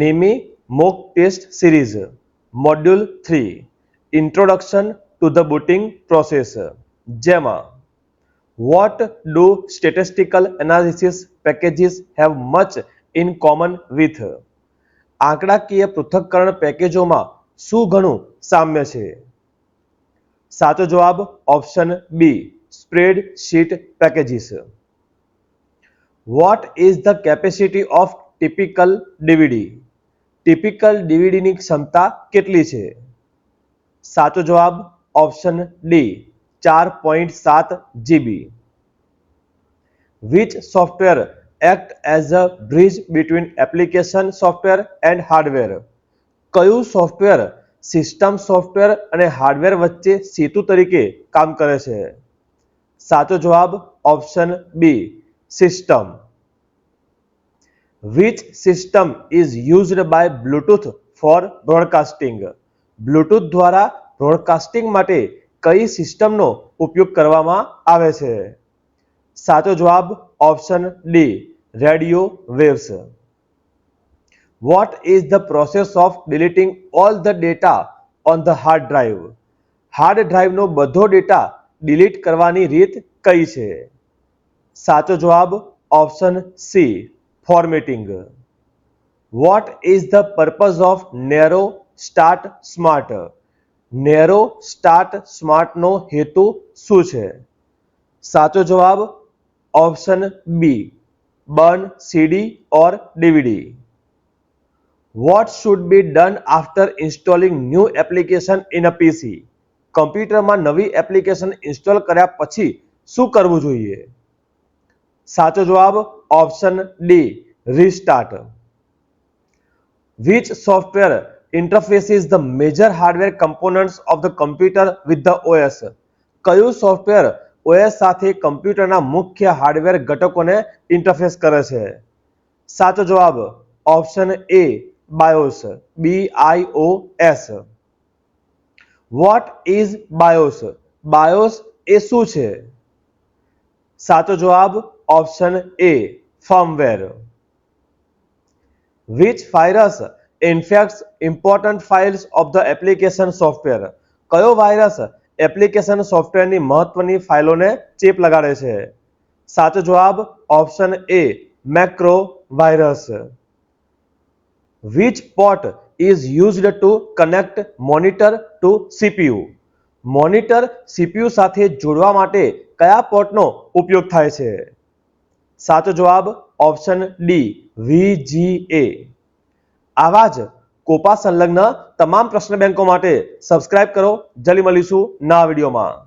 નિમી mock test series module three introduction to the booting process જેમાં what do statistical analysis packages have much in common with આંકડાકીય પૃથક્કરણ પેકેજોમાં શું ઘણું સામ્ય છે સાચો જવાબ option B spreadsheet packages what is the capacity of typical DVD typical ડીવીડીની ક્ષમતા કેટલી છે સાચો જવાબ ઓપ્શન ડી ચાર પોઈન્ટ સાત GB which software act as a bridge between application software and hardware કયું સોફ્ટવેર સિસ્ટમ સોફ્ટવેર અને હાર્ડવેર વચ્ચે સેતુ તરીકે કામ કરે છે સાચો જવાબ option B system which system is used by Bluetooth for broadcasting Bluetooth દ્વારા બ્રોડકાસ્ટિંગ માટે કઈ સિસ્ટમનો ઉપયોગ કરવામાં આવે છે સાચો જવાબ option D radio waves what is the process of deleting all the data on the hard drive hard ડ્રાઈવનો બધો ડેટા ડિલીટ કરવાની રીત કઈ છે સાચો જવાબ option C formatting what is the purpose of narrow Start Smart Nero Start Smart नो हेतु शू साचो जवाब ऑप्शन बी बर्न सीडी और DVD what should be done after installing new application in a PC computer में नवी application install कर पी शू करविए साचो जवाब option D restart software interface is the major hardware components of the computer with the OS કયું software OS સાથે કમ્પ્યુટરના મુખ્ય હાર્ડવેર ઘટકોને ઇન્ટરફેસ કરે છે સાચો જવાબ option A BIOS B I O S what is BIOS BIOS એ શું છે સાચો જવાબ option A firmware which virus infects important files of the application software કયો વાયરસ એપ્લિકેશન સોફ્ટવેરની મહત્વની ફાઇલોને ચેપ લગાડે છે સાચો જવાબ option A macro virus which port is used to connect monitor to CPU monitor CPU સાથે જોડવા માટે કયા પોર્ટનો ઉપયોગ થાય છે સાચો જવાબ ઓપ્શન ડી વીજીએ આવા જ કોપા સંલગ્ન તમામ પ્રશ્ન બેંકો માટે સબસ્ક્રાઇબ કરો જલી મળીશું ના વિડીયોમાં